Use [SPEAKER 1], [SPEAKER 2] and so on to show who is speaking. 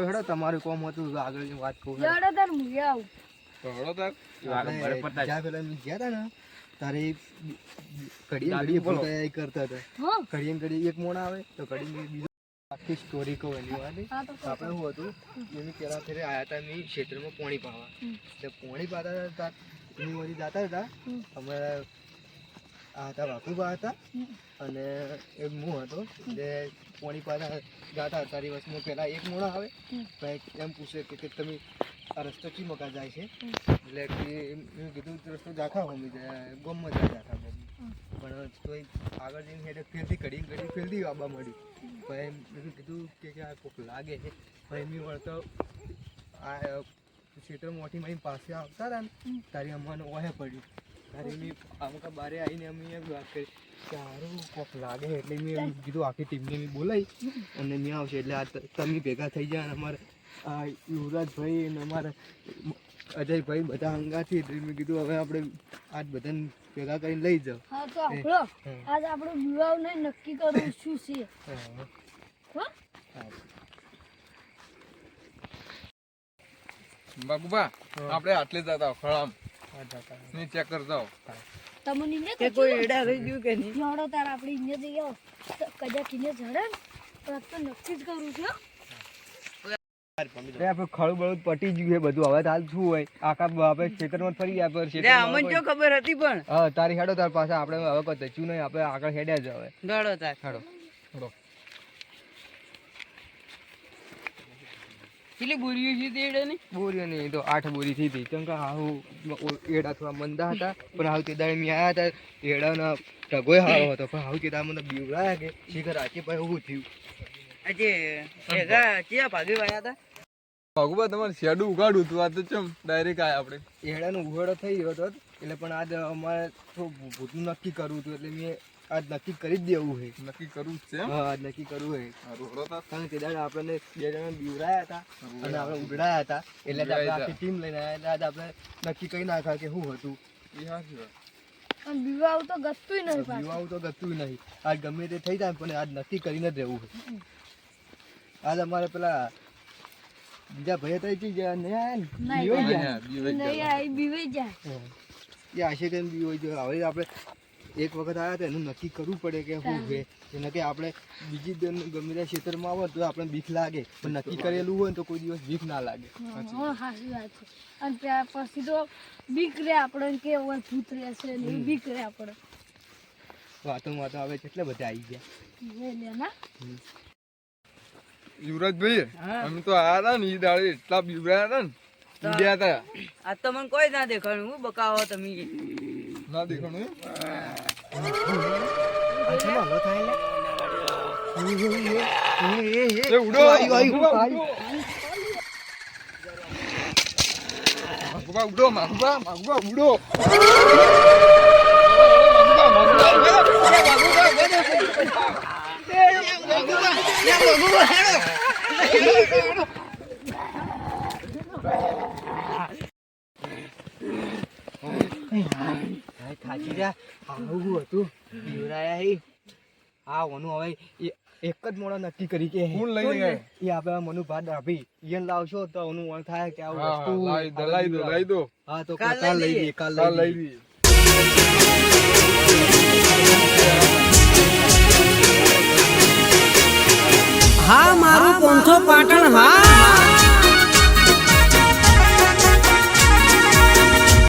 [SPEAKER 1] હેડો તમારું કોમ હતું આગળની વાત કહું. હેડો.
[SPEAKER 2] તાર મુએ આવું.
[SPEAKER 3] તો હળો તાર.
[SPEAKER 1] પેલા ગયા ને તારે ઘડીએ ફોટાઈ કરતા હતા.
[SPEAKER 2] હા?
[SPEAKER 1] ઘડીએ ને એક મોડા આવે તો ઘડીએ બીજો આખી સ્ટોરી કહું એની
[SPEAKER 2] કહો.
[SPEAKER 1] આપણે શું હતું એની પેલા ફેરે આયા હતા એની ક્ષેત્રમાં પોણી પાવા. એટલે પોણી પાતા હતા એની વળી જતા હતા.
[SPEAKER 2] હમ.
[SPEAKER 1] અમે આ હતા બાપુબા હતા. અને એક હું હતો એટલે પોણી પાતા જતા તારી વસમાં પહેલાં એક મોણા આવે. પછી એમ પૂછે કે તમે આ રસ્તો ચી મકા જાય છે? એટલે એમ કીધું રસ્તો જાખા હોમી જાય ગમમાં જાય જાખા ગમ પણ તોય આગળ જઈને હેડે ફેરથી કડી કડી ફેરથી આવવા મળી પણ એમ મેં કીધું કે આ કોક લાગે છે. પછી એમની વળતો આ ક્ષેત્ર મોટી મારી પાસે આવતા હતા ને તારી અમ્માને ઓહે પડ્યું. તારી મેં અમુક બારે આવીને અમે એમ વાત કરી. સારું કોક લાગે એટલે મેં કીધું આખી ટીમને મેં બોલાવી અને મેં આવશે. એટલે આ તમે ભેગા થઈ જાય અમારે આ યુવરાજભાઈ અને અમારા અજયભાઈ બધા અંગાથી એટલે મેં કીધું હવે આપણે આજ બધાને ભેગા કરીને લઈ જાઓ.
[SPEAKER 2] હા તો આપણો આજ આપણો વિવાહ ને નક્કી કરવું શું છે.
[SPEAKER 3] બાબુબા આપણે આટલે જતા ખળામ ની ચેક કરતા
[SPEAKER 2] તમને ને
[SPEAKER 4] કે કોઈ એડા રહી ગયું કે નહીં?
[SPEAKER 2] જોડો તાર આપણે ઇને જઈ આવો. કજા કિને જડે પણ તો નક્કી જ કરું છું. હો.
[SPEAKER 1] આપણે ખળું બળું પટી ગયું છે બધું. હવે હાલ શું હોય? આખા આપણે ખેતરમાં ફરી ગયા પર
[SPEAKER 4] લે અમને જો ખબર હતી પણ?
[SPEAKER 1] હા તારી હેડો તાર પાસે આપણે હવે કોઈ નહીં. આપણે આગળ હેડ્યા જ હવે.
[SPEAKER 4] દોડો તાર.
[SPEAKER 1] હેડો.
[SPEAKER 4] કેટલી બોરીઓ છે તે એડા ની
[SPEAKER 1] બોરીઓ નહીં તો આઠ બોરી થઈ હતી. કેમ કે હાહુ એડા થોડા મંદા હતા પણ હાવ તે દાડે મેં આવ્યા હતા એડાનો ઢગોય હારો હતો. પણ હાવ તે દાડે મને બીવડાયા કે શીખર આચી પાસે ઊભું થયું.
[SPEAKER 4] આજે ભેગા ક્યાં ભાગી વાયા હતા
[SPEAKER 3] બાબુબા તમારે શેડું ઉગાડું તું આ તો ચમ ડાયરેક્ટ આયા આપણે.
[SPEAKER 1] એડાનો ઉઘાડો થઈ ગયો હતો એટલે પણ આજે અમારે થોડું ભૂતું નક્કી કરવું હતું. એટલે મેં આજ નક્કી કરી જ દેવું છે.
[SPEAKER 3] નક્કી કરવું જ છે?
[SPEAKER 1] હા નક્કી કરવું છે.
[SPEAKER 3] હળો
[SPEAKER 1] કારણ કે દાદા આપણને બે જણા બીવડાયા હતા અને આપણે ઉગડાયા હતા. એટલે આપણે આખી ટીમ લઈને આવ્યા એટલે આપણે નક્કી કરી નાખ્યા કે શું હતું.
[SPEAKER 3] ઈ હાચી વાત.
[SPEAKER 2] અને તો ગતું નહીં પાછું.
[SPEAKER 1] યુવાઓ તો ગતું નહીં. આજ ગમે તે થઈ જાય પણ આજ નક્કી કરીને જ રહેવું છે. આજ અમારે પેલા બીજા ભાઈ હતા એ ગયા ને? ને? બીવાઈ ગયા.
[SPEAKER 2] નહીં
[SPEAKER 3] ગયા.
[SPEAKER 2] બીવાઈ જાય
[SPEAKER 1] એ આશે કેમ બી હોય હવે આપણે એક વખત આવ્યા હતા એનું નક્કી કરવું પડે કે શું છે. એને કે આપણે બીજી ગમે ત્યાં ક્ષેત્રમાં આવે તો આપણે બીક લાગે. પણ નક્કી કરેલું હોય તો કોઈ દિવસ બીક ના લાગે.
[SPEAKER 2] સાચી વાત છે. અને ત્યાં પછી તો બીક રે આપણે કે ઓય ભૂત રહેશે ને બીક રે આપણે.
[SPEAKER 1] વાતો વાતો આવે છે એટલે બધા આવી ગયા.
[SPEAKER 3] યુવરાજભાઈ અમે તો આયા હતા ને એ દાડે એટલા બીવડાયા હતા ને. હતા.
[SPEAKER 4] આ તો મને કોઈ ના દેખાણું હું બકાવો તમે
[SPEAKER 3] ના દેખાણું
[SPEAKER 1] હલો થાય? એ,
[SPEAKER 3] ઉડો. માગુબા ઉડો માગુબા માગુબા ઉડો
[SPEAKER 1] થાકી જા આવું હતું બીવરાયા હી આ ઓનું હવે એક જ મોડો નક્કી કરી કે
[SPEAKER 3] હું લઈ ગયા?
[SPEAKER 1] એ આપણે મનુ ભાત ડાભી ઈયન લાવશો તો ઓનું વણ થાય કે આવું
[SPEAKER 3] હા,
[SPEAKER 1] વસ્તુ
[SPEAKER 3] લાવી દો, લાવી દો.
[SPEAKER 1] હા તો
[SPEAKER 4] કાલ લઈ
[SPEAKER 1] લઈ
[SPEAKER 4] દઈએ.
[SPEAKER 1] દઈએ કાલ લઈ
[SPEAKER 3] લઈ
[SPEAKER 1] દઈએ
[SPEAKER 3] દઈએ.
[SPEAKER 5] હા મારું પોંથો પાટણ હા